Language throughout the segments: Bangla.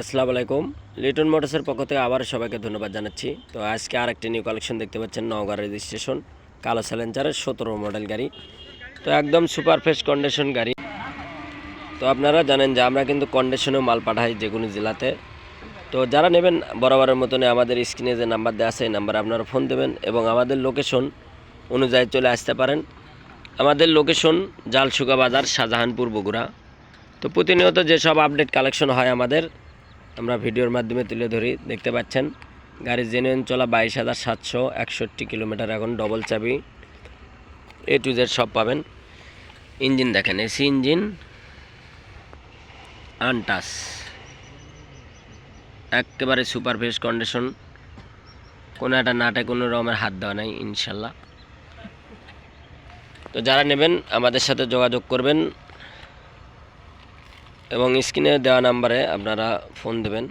আসসালামু আলাইকুম। লিটন মোটরসের পক্ষ থেকে আবার সবাইকে ধন্যবাদ জানাচ্ছি। তো আজকে আর একটি নিউ কালেকশন দেখতে পাচ্ছেন, নওগাঁ রেজিস্ট্রেশন কালো স্যালেঞ্জারের সতেরো মডেল গাড়ি। তো একদম সুপার ফ্রেশ কন্ডিশন গাড়ি। তো আপনারা জানেন যে আমরা কিন্তু কন্ডিশনেও মাল পাঠাই যে কোনো জেলাতে। তো যারা নেবেন বরাবরের মতনে আমাদের স্ক্রিনে যে নাম্বার দেওয়া আছে, এই নাম্বারে আপনারা ফোন দেবেন এবং আমাদের লোকেশন অনুযায়ী চলে আসতে পারেন। আমাদের লোকেশন জালসুকা বাজার, শাহজাহানপুর, বগুড়া। তো প্রতিনিয়ত যেসব আপডেট কালেকশন হয় আমাদের আমরা ভিডিওর মাধ্যমে তুলে ধরি। দেখতে পাচ্ছেন গাড়ির জেনুইন চলা বাইশ হাজার সাতশো একষট্টি কিলোমিটার, এখন ডবল চাবি। এ টু জেড সব পাবেন। ইঞ্জিন দেখেন, এসি ইঞ্জিন, আনটাস। একেবারে সুপার ফ্রেশ কন্ডিশন কোনো একটা নাটে কোনো রকমের হাত দেওয়া নাই, ইনশাল্লাহ। তো যারা নেবেন, আমাদের সাথে যোগাযোগ করবেন। এবং স্ক্রিনে দেওয়া নাম্বারে আপনারা ফোন দেবেন।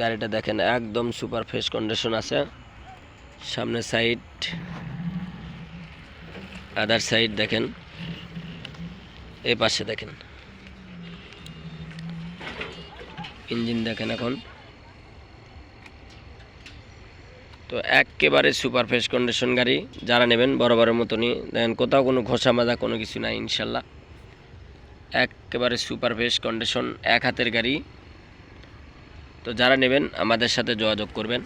গাড়িটা দেখেন, একদম সুপার ফ্রেশ কন্ডিশন আছে। সামনে সাইড, আদার সাইড দেখেন। এই পাশে দেখেন। ইঞ্জিন দেখেন এখন। তো একেবারে সুপার ফ্রেশ কন্ডিশন গাড়ি, যারা নেবেন বরাবরের মতনই। দেখেন কোথাও কোনো ঘষা মাজা কোনো কিছু নাই, ইনশাল্লাহ। একেবারে সুপার ফ্রেশ কন্ডিশন, এক হাতের গাড়ি। তো যারা নেবেন, আমাদের সাথে যোগাযোগ করবেন।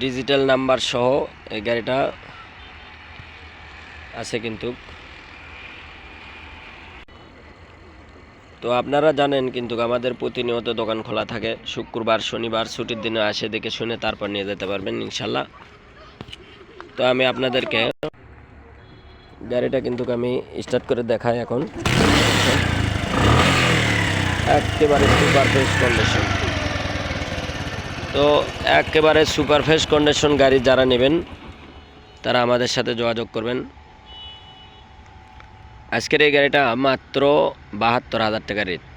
ডিজিটাল নাম্বার সহ এই গাড়িটা আছে কিন্তু। তো আপনারা জানেন কিন্তু আমাদের প্রতিনিয়ত দোকান খোলা থাকে। শুক্রবার, শনিবার, ছুটির দিনে আসে দেখে শুনে তারপর নিয়ে যেতে পারবেন ইনশাল্লাহ। তো আমি আপনাদেরকে গাড়িটা কিন্তু আমি স্টার্ট করে দেখাই এখন। একেবারে সুপার কন্ডিশন তো একেবারে সুপার কন্ডিশন গাড়ি যারা নেবেন, তারা আমাদের সাথে যোগাযোগ করবেন। আজকের এই গাড়িটা মাত্র বাহাত্তর হাজার টাকা রেট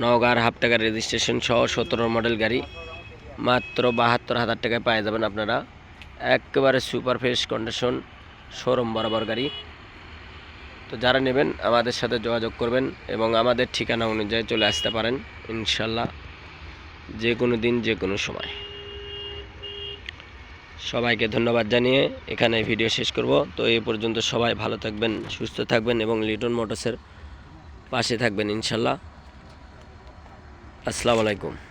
নওগাঁর হাফ টাকার রেজিস্ট্রেশন সহ সতেরো মডেল গাড়ি। মাত্র বাহাত্তর হাজার টাকায় পেয়ে যাবেন আপনারা। একেবারে সুপার কন্ডিশন শোরুম বরাবর গাড়ি। তো যারা নেবেন, আমাদের সাথে যোগাযোগ করবেন এবং আমাদের ঠিকানা অনুযায়ী চলে আসতে পারেন, ইনশাল্লাহ। যে কোনো দিন যে কোনো সময়। সবাইকে ধন্যবাদ জানিয়ে এখানে ভিডিও শেষ করব। তো এই পর্যন্ত সবাই ভালো থাকবেন, সুস্থ থাকবেন এবং লিটন মোটরসের পাশে থাকবেন, ইনশাল্লাহ। আসসালামু আলাইকুম।